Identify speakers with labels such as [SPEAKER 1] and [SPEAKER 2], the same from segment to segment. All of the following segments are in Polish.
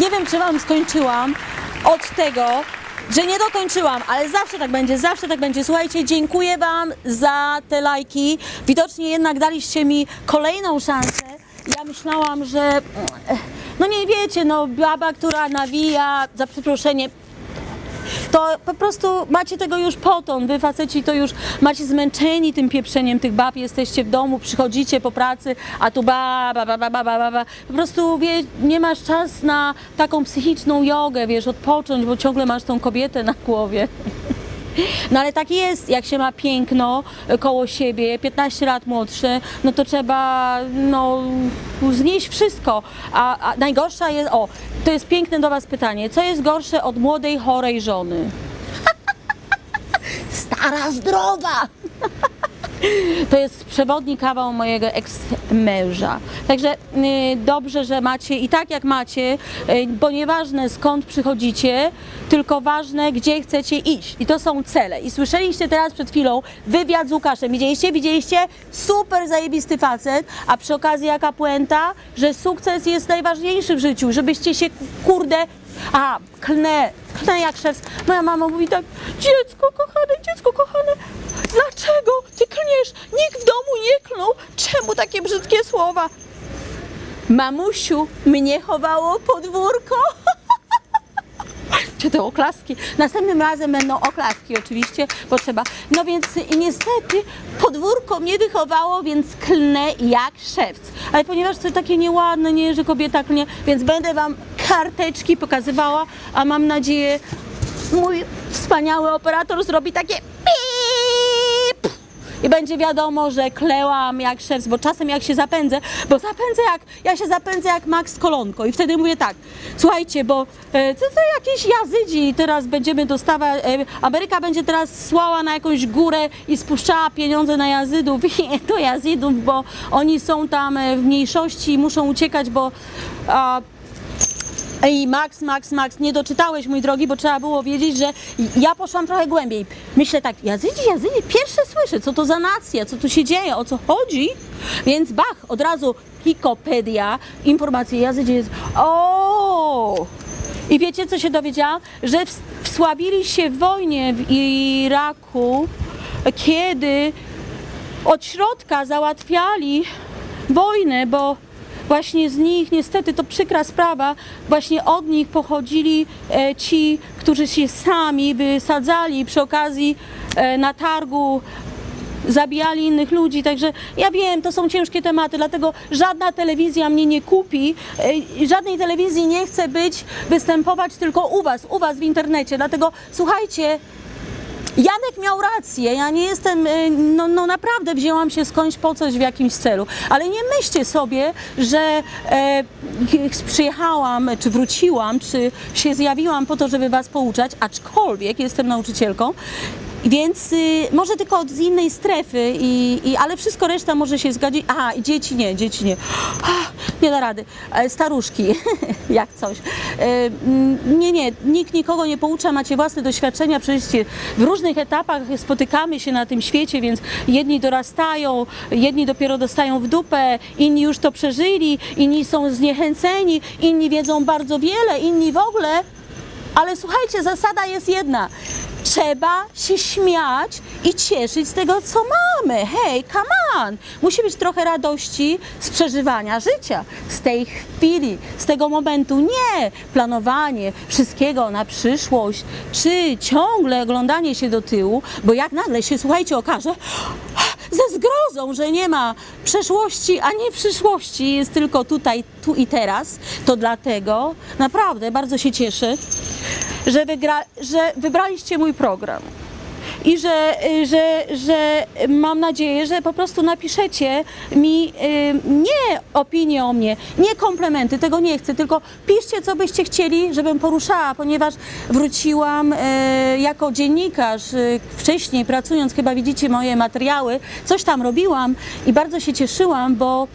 [SPEAKER 1] nie wiem, czy wam skończyłam od tego, że nie dokończyłam, ale zawsze tak będzie, zawsze tak będzie. Słuchajcie, dziękuję wam za te lajki. Widocznie jednak daliście mi kolejną szansę. Ja myślałam, że no nie wiecie, no baba, która nawija, za przeproszenie, to po prostu macie tego już potąd. Wy faceci to już macie zmęczeni tym pieprzeniem tych bab, jesteście w domu, przychodzicie po pracy, a tu ba, ba, ba, ba, ba, ba, ba, ba. Po prostu wie, nie masz czas na taką psychiczną jogę, wiesz, odpocząć, bo ciągle masz tą kobietę na głowie. No ale tak jest, jak się ma piękno e, koło siebie, 15 lat młodsze, no to trzeba no, znieść wszystko. A, a najgorsza jest, o, to jest piękne do Was pytanie, co jest gorsze od młodej, chorej żony? Stara, zdrowa! To jest przewodni kawał mojego eks-męża. Także y, dobrze, że macie i tak jak macie, y, bo nieważne skąd przychodzicie, tylko ważne gdzie chcecie iść. I to są cele. I słyszeliście teraz przed chwilą wywiad z Łukaszem. Widzieliście? Widzieliście? Super zajebisty facet, a przy okazji jaka puenta, że sukces jest najważniejszy w życiu, żebyście się kurde a, klnę, klnę jak szef. Moja mama mówi tak, dziecko kochane, dziecko kochane, dlaczego ty klniesz? Nikt w domu nie klnął. Czemu takie brzydkie słowa? Mamusiu, mnie chowało podwórko. Czy to oklaski? Następnym razem będą oklaski oczywiście, bo trzeba. No więc niestety podwórko mnie wychowało, więc klnę jak szewc. Ale ponieważ to takie nieładne, nie, że kobieta klnie, więc będę Wam karteczki pokazywała, a mam nadzieję mój wspaniały operator zrobi takie pip i będzie wiadomo, że klełam jak szef, bo czasem jak się zapędzę, bo zapędzę jak, ja się zapędzę jak Max Kolonko. I wtedy mówię tak, słuchajcie, bo e, to, to jakieś jazydzi teraz będziemy dostawać, e, Ameryka będzie teraz słała na jakąś górę i spuszczała pieniądze na jazydów. I to jazydów, bo oni są tam e, w mniejszości i muszą uciekać, bo a, Ej, Max, Max, Max, nie doczytałeś, mój drogi, bo trzeba było wiedzieć, że ja poszłam trochę głębiej. Myślę tak, jazydzi, jazydzi, pierwsze słyszę, co to za nacja, co tu się dzieje, o co chodzi. Więc bach, od razu Wikopedia, informacje, jazydzi jest, o. I wiecie, co się dowiedziałam? Że ws- wsławili się w wojnie w Iraku, kiedy od środka załatwiali wojnę, bo właśnie z nich, niestety to przykra sprawa, właśnie od nich pochodzili e, ci, którzy się sami wysadzali przy okazji e, na targu zabijali innych ludzi, także ja wiem, to są ciężkie tematy, dlatego żadna telewizja mnie nie kupi, e, żadnej telewizji nie chce być, występować tylko u Was, u Was w internecie, dlatego słuchajcie, Janek miał rację, ja nie jestem, y, no, no naprawdę wzięłam się skądś po coś w jakimś celu, ale nie myślcie sobie, że e, przyjechałam, czy wróciłam, czy się zjawiłam po to, żeby was pouczać, aczkolwiek jestem nauczycielką, więc y, może tylko od z innej strefy, i, i, ale wszystko reszta może się zgodzić. Aha, i dzieci nie, dzieci nie. Ah, Nie da rady. E, Staruszki, jak coś. E, mm, Nie, nie, nikt nikogo nie poucza, macie własne doświadczenia, przecież w różnych etapach spotykamy się na tym świecie, więc jedni dorastają, jedni dopiero dostają w dupę, inni już to przeżyli, inni są zniechęceni, inni wiedzą bardzo wiele, inni w ogóle. Ale słuchajcie, zasada jest jedna. Trzeba się śmiać i cieszyć z tego, co mamy. Hej, come on! Musi być trochę radości z przeżywania życia, z tej chwili, z tego momentu. Nie planowanie wszystkiego na przyszłość, czy ciągle oglądanie się do tyłu, bo jak nagle się, słuchajcie, okaże, ze zgrozą, że nie ma przeszłości ani przyszłości, jest tylko tutaj, tu i teraz, to dlatego naprawdę bardzo się cieszę, że, wygra, że wybraliście mój program. I że, y, że, że mam nadzieję, że po prostu napiszecie mi y, nie opinię o mnie, nie komplementy, tego nie chcę, tylko piszcie, co byście chcieli, żebym poruszała, ponieważ wróciłam y, jako dziennikarz wcześniej, pracując, chyba widzicie moje materiały, coś tam robiłam i bardzo się cieszyłam, bo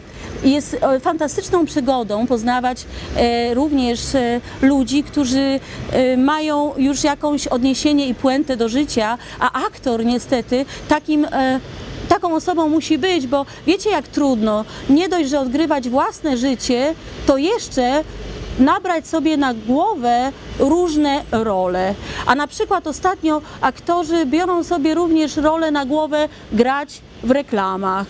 [SPEAKER 1] jest fantastyczną przygodą poznawać również ludzi, którzy mają już jakąś odniesienie i puentę do życia, a aktor niestety takim e, taką osobą musi być, bo wiecie jak trudno, nie dość, że odgrywać własne życie, to jeszcze nabrać sobie na głowę różne role. A na przykład ostatnio aktorzy biorą sobie również rolę na głowę grać w reklamach.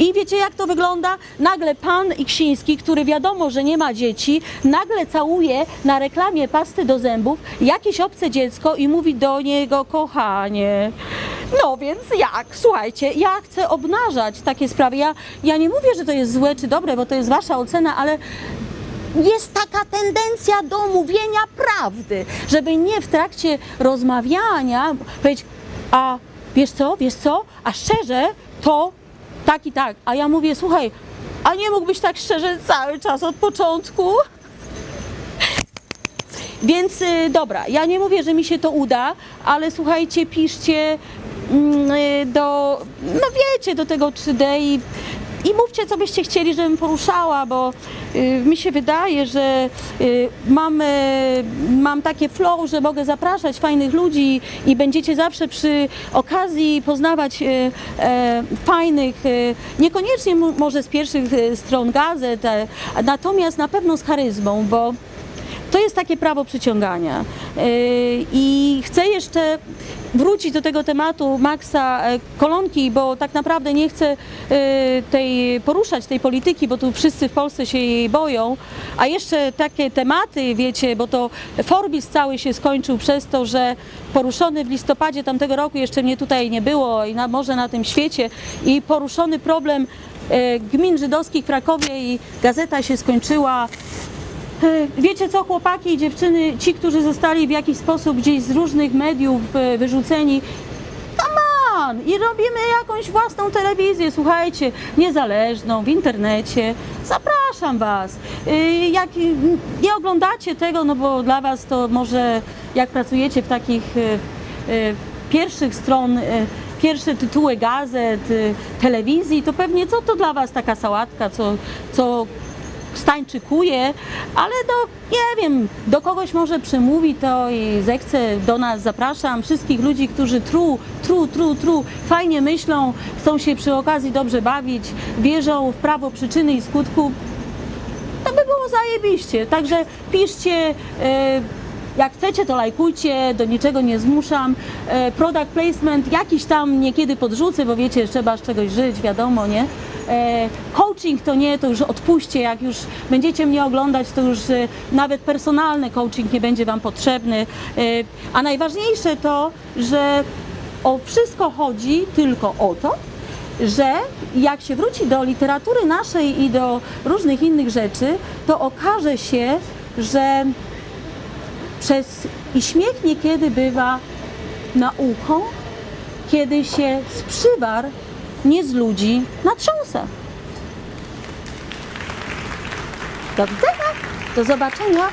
[SPEAKER 1] I wiecie jak to wygląda? Nagle pan Iksiński, który wiadomo, że nie ma dzieci, nagle całuje na reklamie pasty do zębów jakieś obce dziecko i mówi do niego kochanie. No więc jak? Słuchajcie, ja chcę obnażać takie sprawy. Ja, ja nie mówię, że to jest złe czy dobre, bo to jest wasza ocena, ale jest taka tendencja do mówienia prawdy, żeby nie w trakcie rozmawiania powiedzieć, a wiesz co, wiesz co, a szczerze to tak i tak. A ja mówię, słuchaj, a nie mógłbyś tak szczerze cały czas od początku? Więc y, dobra, ja nie mówię, że mi się to uda, ale słuchajcie, piszcie mm, y, do, no wiecie, do tego 3D i, i mówcie, co byście chcieli, żebym poruszała, bo y, mi się wydaje, że y, mam, y, mam takie flow, że mogę zapraszać fajnych ludzi i będziecie zawsze przy okazji poznawać y, e, fajnych, y, niekoniecznie może z pierwszych y, stron gazet, e, natomiast na pewno z charyzmą, bo to jest takie prawo przyciągania. Yy, I chcę jeszcze wrócić do tego tematu Maxa e, Kolonki, bo tak naprawdę nie chcę e, tej, poruszać tej polityki, bo tu wszyscy w Polsce się jej boją. A jeszcze takie tematy, wiecie, bo to Forbis cały się skończył przez to, że poruszony w listopadzie tamtego roku, jeszcze mnie tutaj nie było i na, może na tym świecie, i poruszony problem e, gmin żydowskich w Krakowie i gazeta się skończyła Wiecie co, chłopaki i dziewczyny, ci, którzy zostali w jakiś sposób gdzieś z różnych mediów e, wyrzuceni! I robimy jakąś własną telewizję, słuchajcie, niezależną, w internecie. Zapraszam Was. E, Jak nie oglądacie tego, no bo dla Was to może jak pracujecie w takich e, pierwszych stron, pierwsze tytuły gazet, telewizji, to pewnie co to dla Was taka sałatka, co, co stańczykuje, ale do, nie wiem, do kogoś może przemówi to i zechce do nas, zapraszam wszystkich ludzi, którzy tru, tru, tru, tru, fajnie myślą, chcą się przy okazji dobrze bawić, wierzą w prawo przyczyny i skutku, to by było zajebiście. Także piszcie, e, jak chcecie, to lajkujcie, do niczego nie zmuszam. E, product placement jakiś tam niekiedy podrzucę, bo wiecie, trzeba z czegoś żyć, wiadomo, nie? Coaching to nie, to już odpuśćcie, jak już będziecie mnie oglądać, to już e, nawet personalny coaching nie będzie Wam potrzebny. E, a najważniejsze to, że o wszystko chodzi tylko o to, że jak się wróci do literatury naszej i do różnych innych rzeczy, to okaże się, że przez i śmiech niekiedy bywa nauką, kiedy się z przywar nie z ludzi natrząsa. Do widzenia, do zobaczenia.